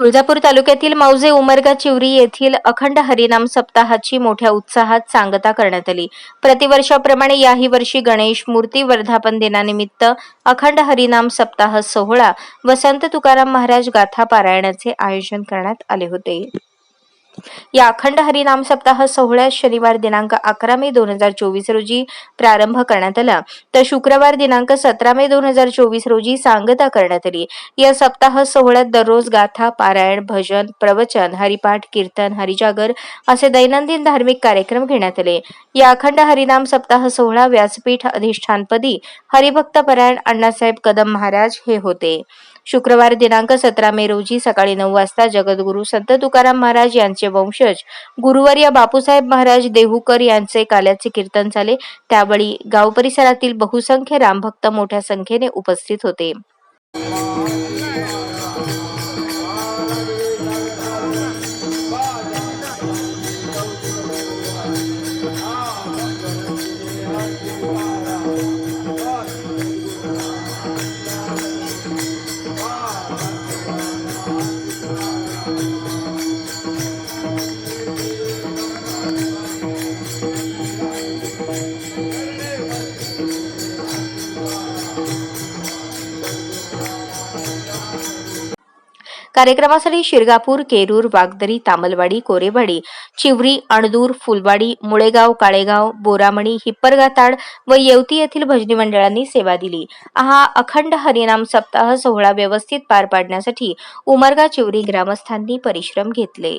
तुळजापूर तालुक्यातील मौजे उमरगा चिवरी येथील अखंड हरिनाम सप्ताहाची मोठ्या उत्साहात सांगता करण्यात आली. प्रतिवर्षाप्रमाणे याही वर्षी गणेश मूर्ती वर्धापन दिनानिमित्त अखंड हरिनाम सप्ताह सोहळा व संत तुकाराम महाराज गाथा पारायणाचे आयोजन करण्यात आले होते. या अखंड हरिनाम सप्ताह सोहळ्यास शनिवार दिनांक अकरा मे दोन हजार चोवीस रोजी प्रारंभ करण्यात आला. तर शुक्रवार दिनांक सतरा मे दोन हजार चोवीस रोजी सांगता करण्यात आली. या सप्ताह सोहळ्यात दररोज गाथा पारायण भजन प्रवचन हरिपाठ कीर्तन हरिजागर असे दैनंदिन धार्मिक कार्यक्रम घेण्यात आले. या अखंड हरिनाम सप्ताह सोहळा व्यासपीठ अधिष्ठानपदी हरिभक्त परायण अण्णासाहेब कदम महाराज हे होते. शुक्रवार दिनांक सतरा मे रोजी सकाळी नऊ वाजता जगद्गुरू संत तुकाराम महाराज यांचे वंशज गुरुवर्य बापूसाहेब महाराज देहूकर यांचे काल्याचे कीर्तन झाले. त्यावेळी गाव परिसरातील बहुसंख्य रामभक्त मोठ्या संख्येने उपस्थित होते. कार्यक्रमासाठी शिरगापूर केरूर वागदरी तामलवाडी कोरेवाडी चिवरी अणदूर फुलवाडी मुळेगाव काळेगाव बोरामणी हिप्परगाताड व येवती येथील भजनी मंडळांनी सेवा दिली. हा अखंड हरिनाम सप्ताह सोहळा व्यवस्थित पार पाडण्यासाठी उमरगा चिवरी ग्रामस्थांनी परिश्रम घेतले.